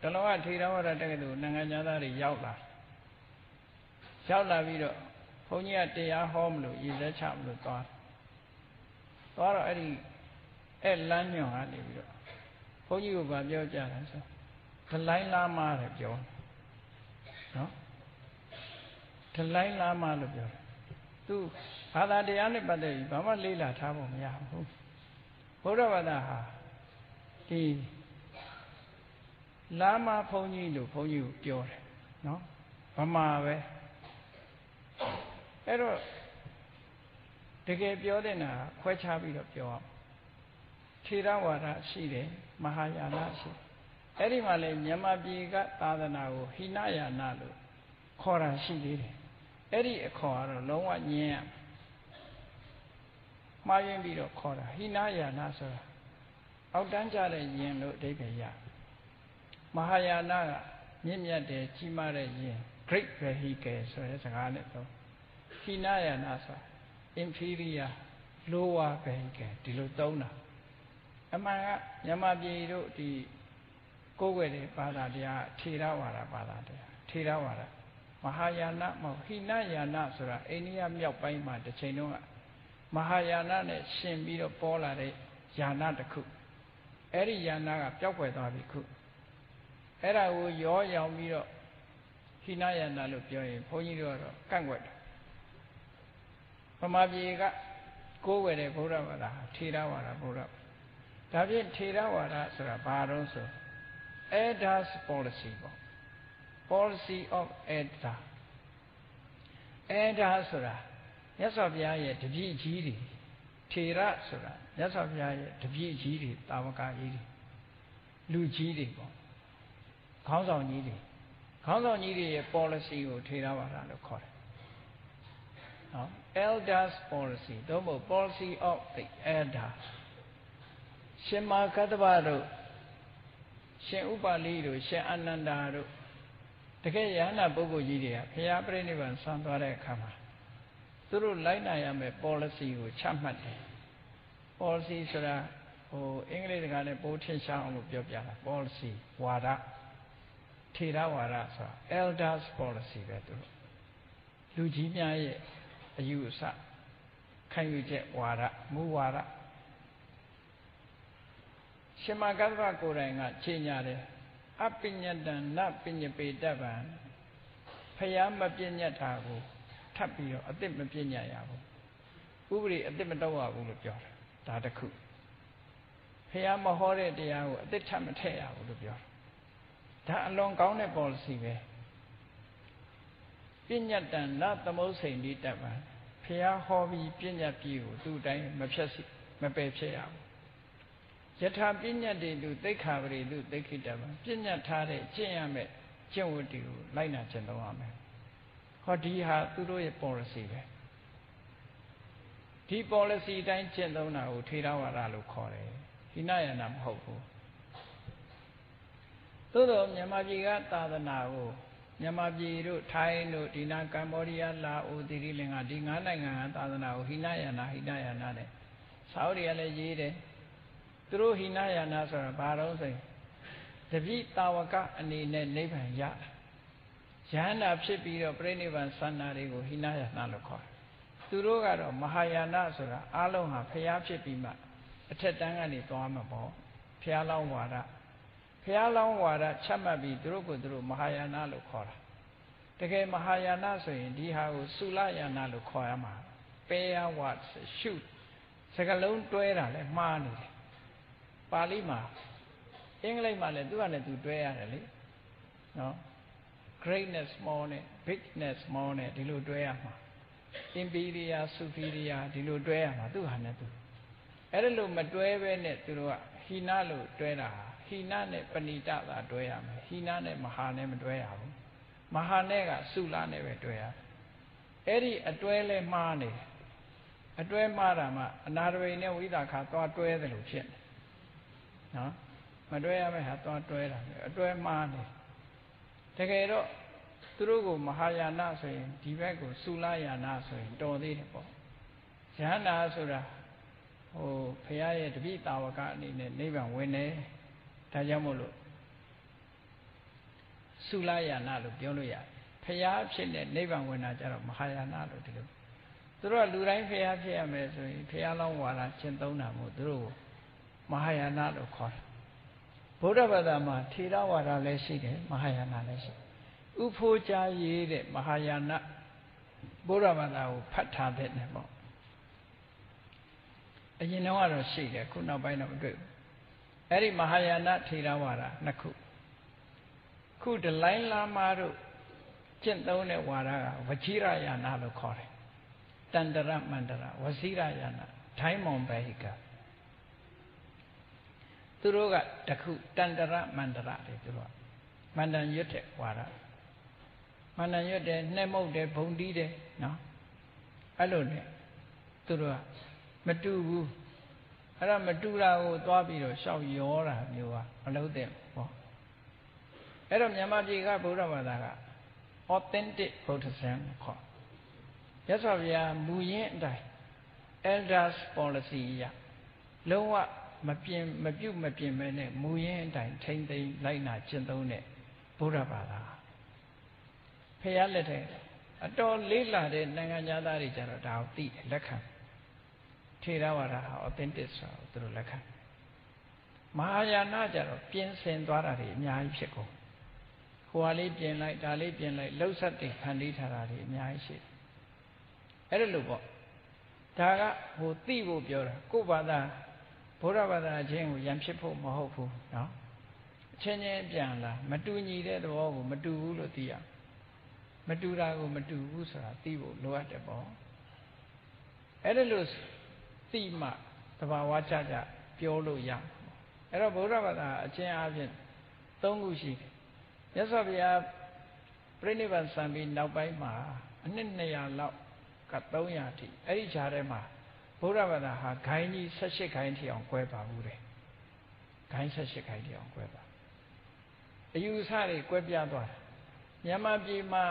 တလောကထေရဝါဒတက္ကသိုလ်နိုင်ငံသားတွေရောက်လာရောက်လာပြီးတော့ဘုန်းကြီးကတရားဟောမလို့ရည်စက်ချမလို့သွားသွားတော့အဲ့ဒီအဲ့လမ်းညွန်ကနေပြီးတော့ဘုန်းကြီးကပြောကြတယ်ဆိုဒလိုင်းလာမတယ်ပြောနော်ဒလိုင်းလာမလို့ပြောတယ်သူဘာသာတရားနဲ့ပတ်သက်ပြီးဘာမှလေ့လာထားဖို့မရဘူးဘုရားဘာသာဟာဒီ လာမဘုန်းကြီးလို့ဘုန်းကြီးကိုပြောတယ်နော်ဗမာပဲအဲ့တော့တကယ်ပြောတဲ့နာခွဲခြားပြီးတော့ပြောအောင်ထေရဝါဒရှိတယ်မဟာယာနရှိအဲ့ဒီမှာလေမြန်မာပြည်ကသာသနာကိုဟိနယာနလို့ခေါ်တာရှိသေးတယ်အဲ့ဒီအခေါ်ကတော့လုံးဝညင်းရမှားယွင်းပြီးတော့ခေါ်တာဟိနယာနဆိုတာအောက်တန်းကြတဲ့ယင်လို့အဓိပ္ပာယ်ရ မဟာယာနကမြင့်မြတ်တယ်ကြီးမားတဲ့ယင် great vehicle ဆိုတဲ့စကားနဲ့တော့ဟိနယာနဆိုတာ inferior lower vehicle ဒီလိုသုံးတာအမှန်ကမြန်မာပြည်တို့ဒီကိုယ်ွယ်တဲ့ဘာသာတရားထေရဝါဒဘာသာတရားထေရဝါဒမဟာယာနမဟုတ်ဟိနယာနဆိုတာအိန္ဒိယမြောက်ပိုင်းမှာတစ်ချိန်တုန်းကမဟာယာနနဲ့ရှင်ပြီးတော့ပေါ်လာတဲ့ယာနတစ်ခုအဲ့ဒီယာနကပျောက်ကွယ်သွားပြီခု အဲ့ဒါကိုရောရောင်ပြီးတော့ဟိနယာနလို့ပြောရင်ဘုန်းကြီးတို့ကတော့ကန့်ကွက်တယ်ဗမာပြည်ကကိုးဝယ်တဲ့ဗုဒ္ဓဘာသာထေရဝါဒဗုဒ္ဓဒါဖြင့်ထေရဝါဒဆိုတာဘာတော့ဆို elders policy ပေါ့ policy of elder elder ဆိုတာမြတ်စွာဘုရားရဲ့တပည့်ကြီးတွေထေရဆိုတာမြတ်စွာဘုရားရဲ့တပည့်ကြီးတွေတာဝကကြီးတွေလူကြီးတွေပေါ့ ခေါင်းဆောင်ကြီးတွေခေါင်းဆောင်ကြီးတွေရဲ့ policy ကိုထေရဝါဒလို့ခေါ်တယ်နော် elders policy သို့မဟုတ် policy of the elder ရှင်မာကတ္တဗတို့ရှင်ဥပါလိတို့ရှင်အာနန္ဒာတို့တကယ်ယဟနာပုဂ္ဂိုလ်ကြီးတွေကဘုရားပြိဋိဘံဆံသွားတဲ့အခါမှာသူတို့လိုက်နိုင်ရမယ့် policy ကိုချမှတ်တယ် policy ဆိုတာဟိုအင်္ဂလိပ်စကားနဲ့ပိုးထင်ရှားအောင်လို့ပြောပြတာ policy ဝါဒ ထေရဝါဒဆိုတာ elders policy ပဲသူတို့လူကြီးများရဲ့အယူအဆခံယူချက်ဝါဒမူဝါဒရှင်မကသဗ္ဗကိုယ်တိုင်ကခြေညာတယ်အပညတံနပညပေတဗံဖယားမပညတ်တာကိုထပ်ပြီးတော့အစ်စ်မပညတ်ရဘူးဥပဒေအစ်စ်မတော့ရဘူးလို့ပြောတယ်ဒါတခုဖယားမဟောတဲ့တရားကိုအစ်စ်ထပ်မထည့်ရဘူးလို့ပြောတယ် ဒါအလွန်ကောင်းတဲ့ policy ပဲပညတ်တံနသမုတ်စိန်ဒီတဗံဖယားဟောပြီးပညတ်ပြီးကိုသူ့တိုင်းမဖြတ်စီမပယ်ဖြစ်ရဘူးယထာပညတ်တေသူသိက္ခာပရိသူသိက္ခိတဗံပညတ်ထားတဲ့ကျင့်ရမယ်ကျင့်ဝတ်တွေကိုလိုက်နာကျင့်သုံးရမယ်ဟောဒီဟာသူတို့ရဲ့ policy ပဲဒီ policy အတိုင်းကျင့်သုံးတာကိုထေရဝါဒလို့ခေါ်တယ်ဟိနယနာမဟုတ်ဘူး သို့တော့မြန်မာပြည်ကသာသနာကိုမြန်မာပြည်တို့ထိုင်းတို့ဒီနာကမ္ဘောဒီးယားလာအိုသီရိလင်္ကာဒီငါးနိုင်ငံကသာသနာကိုဟိနယနာဟိနယနာနဲ့စာအုပ်တွေကလည်းရေးတယ်သူတို့ဟိနယနာဆိုတာဘာတော့ဆိုရင်တပိတာဝကအနေနဲ့နိဗ္ဗာန်ရတာယဟန္တာဖြစ်ပြီးတော့ပြိဋိဘံသန္တာတွေကိုဟိနယနာလို့ခေါ်တယ်သူတို့ကတော့မဟာယာနဆိုတာအလုံးဟာဖျားဖြစ်ပြီးမှအထက်တန်းကနေသွားမှာပေါ့ဖျားလောင်းဝါဒ ဖျားလောင်းဝါဒချမှတ်ပြီးသူတို့ကိုသူတို့မဟာယာနလို့ခေါ်တာတကယ်မဟာယာနဆိုရင်ဒီဟာကိုသုလယာနလို့ခေါ်ရမှာပေယဝတ်ရှုစကလုံးတွဲတာလဲမှားနေတယ်ပါဠိမှာအင်္ဂလိပ်မှာလည်းသူကလည်းသူတွဲရတယ်လေနော် greatness small နဲ့ bigness small နဲ့ဒီလိုတွဲရမှာ inferior superior ဒီလိုတွဲရမှာသူဟာနဲ့သူအဲ့ဒါလို့မတွဲပဲနဲ့သူတို့ကဟိနလို့တွဲတာဟိ နနဲ့ပဏိတသာတွဲရမယ်ဟိနနဲ့မဟာနဲ့မတွဲရဘူးမဟာနဲ့ကစုလနဲ့ပဲတွဲရအဲ့ဒီအတွဲလဲမှားနေတယ်အတွဲမှားတာမှအနာရဝိနဲ့ဝိသခါသွားတွဲတယ်လို့ဖြစ်နေနော်မတွဲရမယ့်ဟာသွားတွဲတာအတွဲမှားနေတကယ်တော့သူတို့ကိုမဟာယာနဆိုရင်ဒီဘက်ကိုသုလယာနဆိုရင်တော်သေးတယ်ပေါ့ယဟန္တာဆိုတာဟိုဘုရားရဲ့တပိတာဝကအနေနဲ့နိဗ္ဗာန်ဝင်တယ် ဒါကြောင့်မို့လို့သုလယာနာလို့ပြောလို့ရတယ်ဖရာဖြစ်တဲ့နိဗ္ဗာန်ဝင်တာကြတော့မဟာယာနာလို့ဒီလိုသူတို့ကလူတိုင်းဖရာဖြစ်ရမယ်ဆိုရင်ဖရာလောင်းဝါဒရှင်းသုံးတာမို့သူတို့မဟာယာနာလို့ခေါ်တယ်ဗုဒ္ဓဘာသာမှာထေရဝါဒလည်းရှိတယ်မဟာယာနာလည်းရှိဥဖိုးကြရေးတဲ့မဟာယာနာဗုဒ္ဓဘာသာကိုဖတ်ထားတဲ့နဲ့ပေါ့အရင်တော့ကတော့ရှိတယ်ခုနောက်ပိုင်းတော့မတွေ့ဘူး အဲ့ဒီမဟာယာနထေရဝါဒနှစ်ခုခုဒလိုင်းလာမာတို့ကျင့်သုံးတဲ့ဝါဒကဝချိရယာနာလို့ခေါ်တယ်တန္တရမန္တရဝစီရယာနာဒိုင်းမွန်ဘဟိကသူတို့ကတခုတန္တရမန္တရတွေသူတို့ကမန္တန်ရွတ်တဲ့ဝါဒမန္တန်ရွတ်တယ်နှဲ့မုတ်တယ်ဘုံတီးတယ်နော်အဲ့လိုနဲ့သူတို့ကမတူဘူး အဲ့ဒါမတူတာကိုသွားပြီးတော့ရှောက်ရောတာမျိုးကမလုပ်တဲ့ပေါ့အဲ့တော့မြန်မာပြည်ကဗုဒ္ဓဘာသာက authentic Buddhism ခေါ်ရသော်ဗျာမူရင်းအတိုင်း elders policy ရလုံးဝမပြင်မပြုတ်မပြင်မဲနဲ့မူရင်းအတိုင်းထိမ့်သိမ်းလိုက်နာကျင့်သုံးတဲ့ဗုဒ္ဓဘာသာဖះလက်ထက်အတော်လေးလာတဲ့နိုင်ငံသားတွေကြတော့ဒါကိုသိတယ်လက်ခံ ထေရဝါဒဟာ authentic ဆိုတော့သူတို့လက်ခံမဟာယာနကြတော့ပြင်ဆင်သွားတာတွေအများကြီးဖြစ်ကုန်ဟိုဟာလေးပြင်လိုက်ဒါလေးပြင်လိုက်လှုပ်ဆက်တွေဖန်တီးထားတာတွေအများကြီးရှိတယ်အဲ့ဒါလို့ပေါ့ဒါကဟိုသိဖို့ပြောတာကိုယ့်ဘာသာဘုရားဘာသာအချင်းကိုရံဖြစ်ဖို့မဟုတ်ဘူးเนาะအချင်းချင်းပြန်လာမတူညီတဲ့သဘောကိုမတူဘူးလို့သိရမတူတာကိုမတူဘူးဆိုတာသိဖို့လိုအပ်တယ်ပေါ့အဲ့ဒါလို့ သိမှတဘာဝကြကြပြောလို့ရအဲ့တော့ဗုဒ္ဓဘာသာအချင်းအပြင်၃ခုရှိတယ်မြတ်စွာဘုရားပြိဋိဘံစံပြီးနောက်ပိုင်းမှာအနှစ်200လောက်က300အထိအဲ့ဒီခြားထဲမှာဗုဒ္ဓဘာသာဟာဂိုင်းကြီး18ဂိုင်းထိအောင်꿰ပါဘူးတယ်ဂိုင်း18ဂိုင်းထိအောင်꿰ပါအယူဆတွေ꿰ပြသွားတယ်မြန်မာပြည်မှာ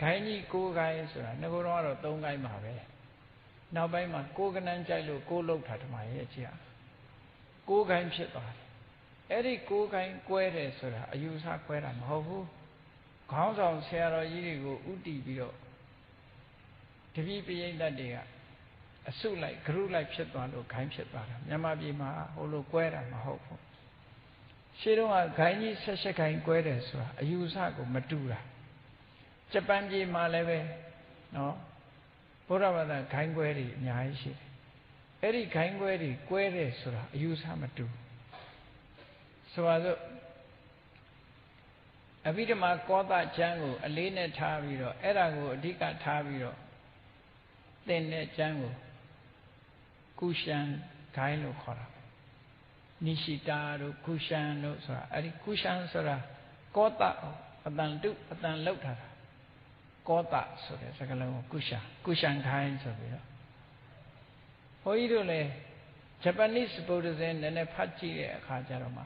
ဂိုင်းကြီး9ဂိုင်းဆိုတာငကိုတော့တော့3ဂိုင်းပါပဲ နောက်ပိုင်းမှာကိုယ်ကနန်းကြိုက်လို့ကိုယ်လောက်တာဓမ္မရဲ့ကြည့်ရကိုယ်ကိုင်းဖြစ်သွားတယ်အဲ့ဒီကိုယ်ကိုင်းကွဲတယ်ဆိုတာအယူဆကွဲတာမဟုတ်ဘူးခေါင်းဆောင်ဆရာတော်ကြီးတွေကိုဥတီပြီးတော့တပည့်ပရိသတ်တွေကအစုလိုက်ဂရုလိုက်ဖြစ်သွားလို့ခိုင်းဖြစ်သွားတာမြန်မာပြည်မှာဟိုလိုကွဲတာမဟုတ်ဘူးရှင်းတော့ဂိုင်းကြီးဆက်ဆက်ဂိုင်းကွဲတယ်ဆိုတာအယူဆကိုမတူတာဂျပန်ပြည်မှာလည်းပဲနော် ဘုရားဘာသာခိုင်းကွဲတွေအများကြီးရှိတယ်အဲ့ဒီခိုင်းကွဲတွေကွဲတယ်ဆိုတာအယူဆမတူဆိုပါစို့အဘိဓမ္မာကောသကျမ်းကို အလေးနဲ့ထားပြီးတော့အဲ့ဒါကိုအဓိကထားပြီးတော့သင်တဲ့ကျမ်းကိုကုရှန်ဂိုင်းလို့ခေါ်တာနိရှိတာတို့ကုရှန်တို့ဆိုတာအဲ့ဒီကုရှန်ဆိုတာကောသအတန်တုအတန်လောက်ထားတာ ကောတဆိုတဲ့စကားလုံးကိုကုရှာကုရှန်ခိုင်းဆိုပြီးတော့ဘုန်းကြီးတို့လည်းဂျပနိစ်ဗုဒ္ဓဇင်နည်းနည်းဖတ်ကြည့်တဲ့အခါကျတော့မှမ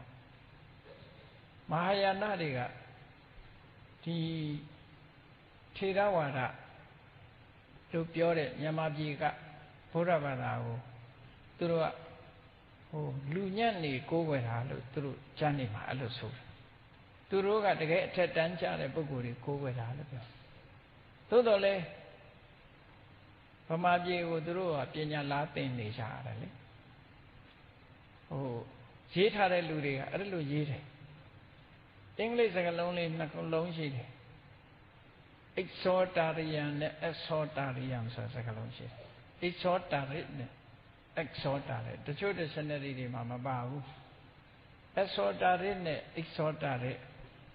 ဟာယာနတွေကဒီထေရဝါဒလို့ပြောတဲ့မြန်မာပြည်ကဘုရားဘာသာကိုသူတို့ကဟိုလူညံ့နေကိုးကွယ်တာလို့သူတို့ကျမ်းနေမှာအဲ့လိုဆိုတယ်သူတို့ကတကယ်အထက်တန်းကျတဲ့ပုဂ္ဂိုလ်တွေကိုးကွယ်တာလို့ပြော သို့တော်လဲဗမာပြည်ကိုသူတို့ကပညာလားသင်နေကြရတယ်လေဟိုရေးထားတဲ့လူတွေကအဲ့လိုရေးတယ်အင်္ဂလိပ်စကားလုံးလေးနှစ်ခုလုံးရှိတယ် exhortarian နဲ့ exhortarian ဆိုတဲ့စကားလုံးရှိတယ် exhortarian နဲ့ exhortarian တချို့ dictionary တွေမှာမပါဘူး exhortarian နဲ့ exhortarian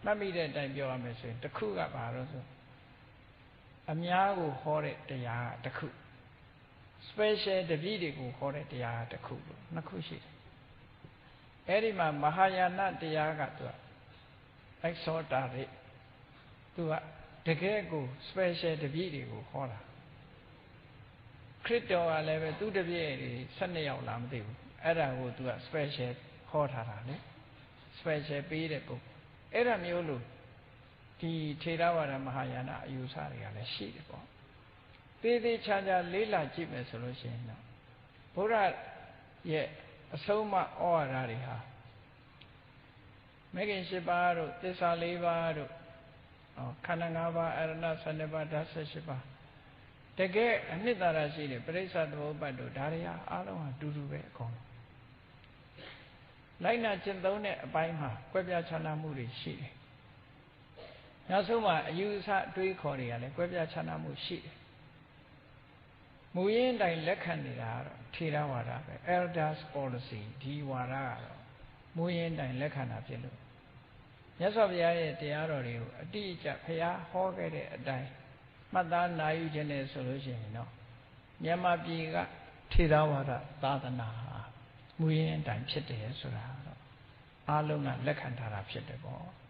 မှတ်မိတဲ့အတိုင်းပြောရမယ်ဆိုရင်တစ်ခုကဘာလို့ဆို အများကိုဟောတဲ့တရားတစ်ခု special တပည့်တွေကိုဟောတဲ့တရားတစ်ခုလို့နှစ်ခုရှိတယ်အဲ့ဒီမှာမဟာယာနတရားကသူက exhortary သူကတကယ်ကို special တပည့်တွေကိုဟောတာခရစ်တော်ကလည်းပဲသူတပည့်တွေ12ယောက်လားမသိဘူးအဲ့ဒါကိုသူက special ဟောထားတာလေ special ပေးတဲ့ပုဂ္ဂိုလ်အဲ့ဒါမျိုးလို့ ဒီထေရဝါဒမဟာယာနအယူဆတွေကလည်းရှိတယ်ပေါ့သေးသေးချာချာလေးလာကြည့်မယ်ဆိုလို့ရှိရင်တော့ဘုရားရဲ့အဆုံးအမဩဝါဒတွေဟာမဂ္ဂင်၈ပါးတို့သစ္စာ၄ပါးတို့ဟောခန္ဓာ၅ပါးအရဏ12ပါးဓာတ်18ပါးတကယ်အနှစ်သာရရှိတယ်ပရိစ္ဆသမုပ္ပါဒ်တို့ဒါတွေဟာအားလုံးဟာတူတူပဲအကုန်လုံးလိုက်နာကျင့်သုံးတဲ့အပိုင်းမှာကွဲပြားခြားနားမှုတွေရှိတယ် နောက်ဆုံးမှာအယူအဆအတွေးခေါ်တွေကလည်းကွဲပြားခြားနားမှုရှိတယ်မူရင်းတိုင်လက်ခံနေတာကတော့ထေရဝါဒပဲ elders policy ဒီဝါဒကတော့မူရင်းတိုင်လက်ခံတာဖြစ်လို့မြတ်စွာဘုရားရဲ့တရားတော်တွေကိုအတိအကျဘုရားဟောခဲ့တဲ့အတိုင်းမှတ်သားနိုင်ယူခြင်းနဲ့ဆိုလို့ရှိရင်တော့မြန်မာပြည်ကထေရဝါဒသာသနာဟာမူရင်းအတိုင်းဖြစ်တယ်ဆိုတာတော့အားလုံးကလက်ခံထားတာဖြစ်တယ်ပေါ့